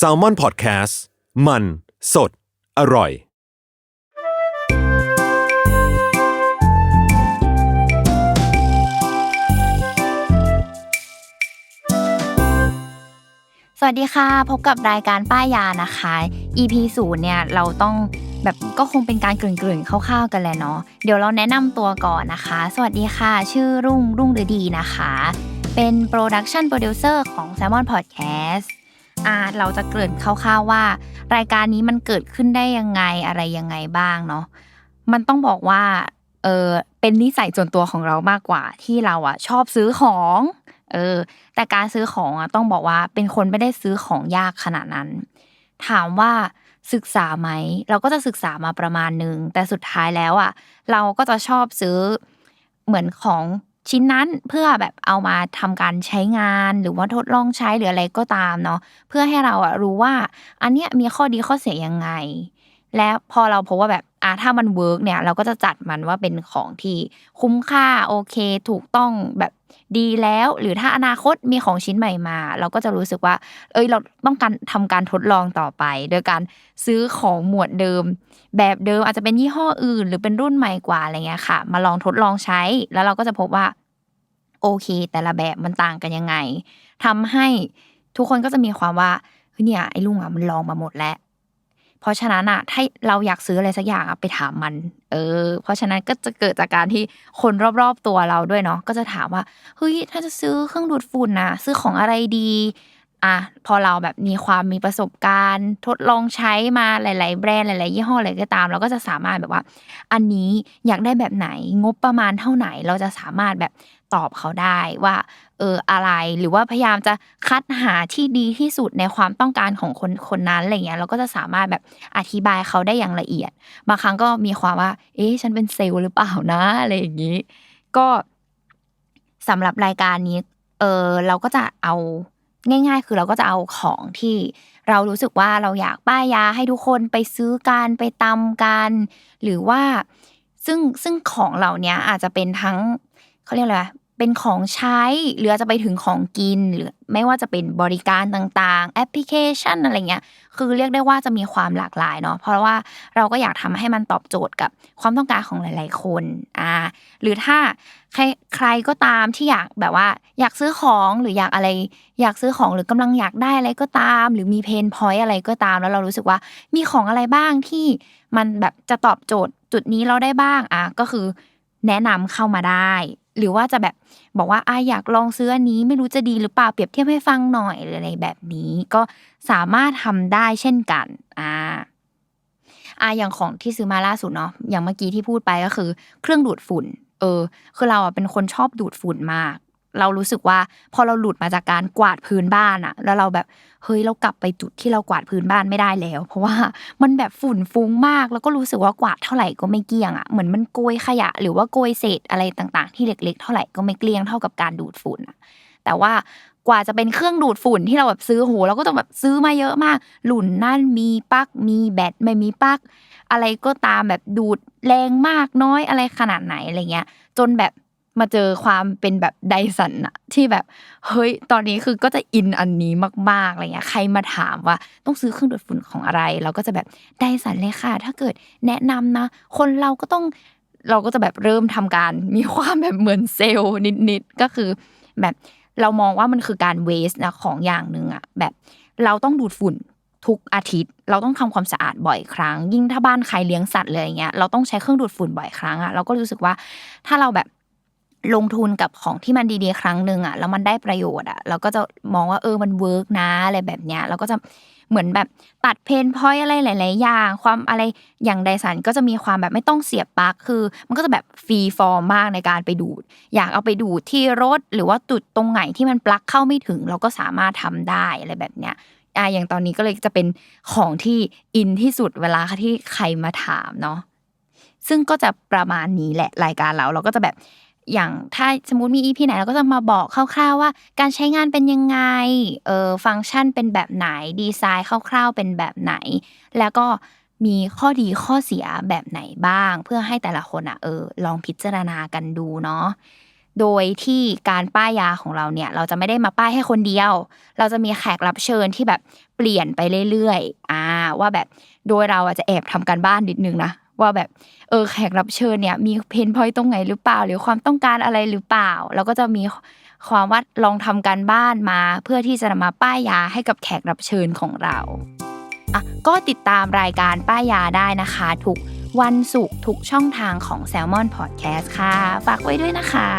s a l ม o n PODCAST มัน สด อร่อย สวัสดีค่ะ พบกับรายการป้ายยานะคะ EP ศูนย์เนี่ย เราต้องแบบก็คงเป็นการกลิ่นๆคร่าวๆกันแหละเนาะเดี๋ยวเราแนะนำตัวก่อนนะคะ สวัสดีค่ะ ชื่อรุ่งรุ่งฤดีนะคะ เป็นโปรดักชันโปรดิวเซอร์ของ Salmon Podcast อ่าเราจะเกริ่นคร่าวๆว่า รายการนี้มันเกิดขึ้นได้ยังไงอะไรยังไงบ้างเนาะมันต้องบอกว่าเออเป็นนิสัยส่วนตัวของเรามากกว่าที่เราอะชอบซื้อของเออแต่การซื้อของอะต้องบอกว่าเป็นคนไม่ได้ซื้อของยากขนาดนั้น ถามว่าศึกษาไหม เราก็จะศึกษามาประมาณนึง แต่สุดท้ายแล้วอะ เราก็จะชอบซื้อเหมือนของ ชิ้นนั้นเพื่อแบบเอามาทำการใช้งานหรือว่าทดลองใช้หรืออะไรก็ตามเนาะเพื่อให้เราอะรู้ว่า อันเนี้ยมีข้อดีข้อเสียยังไง และพอเราพบว่าแบบอะถ้ามันเวิร์กเนี่ยเราก็จะจัดมันว่าเป็นของที่คุ้มค่าโอเคถูกต้องแบบดีแล้ว หรือถ้าอนาคตมีของชิ้นใหม่มา เราก็จะรู้สึกว่า เอ้ยเราต้องการทำการทดลองต่อไป โดยการซื้อของหมวดเดิม แบบเดิมอาจจะเป็นยี่ห้ออื่น หรือเป็นรุ่นใหม่กว่าอะไรเงี้ยค่ะ มาลองทดลองใช้ แล้วเราก็จะพบว่า โอเค แต่ละแบบมันต่างกันยังไงทำให้ทุกคนก็จะมีความว่าเฮ้ยเนี่ยไอ้ลุงอะมันลองมาหมดแล้ว เพราะฉะนั้นอะถ้าเราอยากซื้ออะไรสักอย่างอะไปถามมัน เออ เพราะฉะนั้นก็จะเกิดจากการที่คนรอบๆตัวเราด้วยเนาะก็จะถามว่าเฮ้ยถ้าจะซื้อเครื่องดูดฝุ่นนะซื้อของอะไรดี อะพอเราแบบมีความมีประสบการณ์ ทดลองใช้มาหลาย ๆ แบรนด์หลาย ๆ ยี่ห้ออะไรก็ตาม เราก็จะสามารถแบบว่า อันนี้อยากได้แบบไหนงบประมาณเท่าไหน เราจะสามารถแบบตอบเขาได้ว่า เอออะไรหรือว่าพยายามจะคัดหาที่ดีที่สุดในความต้องการของคนคนนั้นอะไรเงี้ยเราก็จะสามารถแบบอธิบายเขาได้อย่างละเอียด บางครั้งก็มีความว่า เอ๊ะฉันเป็นเซลล์หรือเปล่านะอะไรอย่างนี้ ก็สำหรับรายการนี้เออเราก็จะเอา ง่าย ๆ คือเราก็จะเอาของที่เรารู้สึกว่าเราอยากป้ายยาให้ทุกคนไปซื้อกันไปตำกัน หรือว่าซึ่งซึ่งของเหล่านี้อาจจะเป็นทั้งเขาเรียกอะไร เป็นของใช้หรืออาจจะไปถึงของกินหรือไม่ว่าจะเป็นบริการต่างๆ แอปพลิเคชันอะไรเงี้ยคือเรียกได้ว่าจะมีความหลากหลายเนาะเพราะว่าเราก็อยากทำให้มันตอบโจทย์กับความต้องการของหลาย ๆ คนอ่าหรือถ้าใครใครก็ตามที่อยากแบบว่า อยากซื้อของหรืออยากอะไร อยากซื้อของหรือกำลังอยากได้อะไรก็ตาม หรือมีเพนพอยต์อะไรก็ตาม แล้วเรารู้สึกว่ามีของอะไรบ้างที่มันแบบจะตอบโจทย์จุดนี้เราได้บ้างอะก็คือแนะนำเข้ามาได้ หรือว่าจะแบบบอกว่าอาอยากลองซื้ออันนี้ไม่รู้จะดีหรือเปล่าเปรียบเทียบให้ฟังหน่อยหรืออะไรแบบนี้ก็สามารถทำได้เช่นกันอ่าอาอย่างของที่ซื้อมาล่าสุดเนาะอย่างเมื่อกี้ที่พูดไปก็คือ เครื่องดูดฝุ่น เออ คือเราอะเป็นคนชอบดูดฝุ่นมาก เรารู้สึกว่า พอเราหลุดมาจากการกวาดพื้นบ้านอะแล้วเราแบบเฮ้ยเรากลับไปจุดที่เรากวาดพื้นบ้านไม่ได้แล้ว เพราะว่ามันแบบฝุ่นฟุ้งมาก แล้วก็รู้สึกว่ากวาดเท่าไหร่ก็ไม่เกลี้ยงอะเหมือนมันโกยขยะ หรือว่าโกยเศษอะไรต่าง ๆ ที่เล็ก ๆ เท่าไหร่ก็ไม่เกลี้ยงเท่ากับการดูดฝุ่นอะแต่ว่ากว่าจะเป็นเครื่องดูดฝุ่นที่เราแบบซื้อโหเราก็ต้องแบบซื้อมาเยอะมาก หลุนนั่นมีปลั๊กมีแบตไม่มีปลั๊กอะไรก็ตามแบบดูดแรงมากน้อยอะไรขนาดไหนอะไรเงี้ย จนแบบ มาเจอความเป็นแบบไดสันอะที่แบบเฮ้ยตอนนี้คือก็จะอินอันนี้มากๆอะไรเงี้ยใครมาถามว่าต้องซื้อเครื่องดูดฝุ่นของอะไร เราก็จะแบบไดสันเลยค่ะ ถ้าเกิดแนะนำนะ คนเราก็ต้องเราก็จะแบบเริ่มทำการมีความแบบเหมือนเซลล์นิดๆก็คือ แบบเรามองว่ามันคือการเวสนะของอย่างหนึ่งอะแบบเราต้องดูดฝุ่นทุกอาทิตย์ เราต้องทำความสะอาดบ่อยครั้ง ยิ่งถ้าบ้านใครเลี้ยงสัตว์เลยอย่างเงี้ยเราต้องใช้เครื่องดูดฝุ่นบ่อยครั้งอะเราก็รู้สึกว่าถ้าเราแบบ ลงทุนกับของที่มันดีๆ ครั้งหนึ่งอะแล้วมันได้ประโยชน์อะเราก็จะมองว่าเออมันเวิร์กนะอะไรแบบเนี้ยเราก็จะเหมือนแบบตัดเพนพอยอะไรหลาย ๆ อย่าง ความอะไรอย่างไดสันก็จะมีความแบบไม่ต้องเสียบปลั๊กคือ มันก็จะแบบฟรีฟอร์มมากในการไปดูด อยากเอาไปดูดที่รถหรือว่าจุดตรงไหนที่มันปลั๊กเข้าไม่ถึง เราก็สามารถทำได้อะไรแบบเนี้ยอ่าอย่างตอนนี้ก็เลยจะเป็นของที่อินที่สุดเวลาที่ใครมาถามเนาะซึ่งก็จะประมาณนี้แหละรายการเราเราก็จะแบบ อย่างถ้าสมมติมีอีพีไหนเราก็จะมาบอกคร่าว ๆ ว่า การใช้งานเป็นยังไงเออฟังก์ชันเป็นแบบไหนดีไซน์คร่าว ๆ เป็นแบบไหน แล้วก็มีข้อดีข้อเสียแบบไหนบ้าง เพื่อให้แต่ละคนอะเออลองพิจารณากันดูเนาะโดยที่การป้ายยาของเราเนี่ย เราจะไม่ได้มาป้ายให้คนเดียว เราจะมีแขกรับเชิญที่แบบเปลี่ยนไปเรื่อยๆอ่าว่าแบบโดยเราอาจจะแอบทำการบ้านนิดนึงนะ ว่าแบบเออแขกรับเชิญเนี่ยมีเพนพอยตรงไหนหรือเปล่า หรือความต้องการอะไรหรือเปล่าเราก็จะมีความว่าลองทำการบ้านมา เพื่อที่จะมาป้ายยาให้กับแขกรับเชิญของเราอะก็ติดตามรายการป้ายยาได้นะคะ ทุกวันศุกร์ทุกช่องทางของ Salmon Podcast ค่ะ ฝากไว้ด้วยนะคะ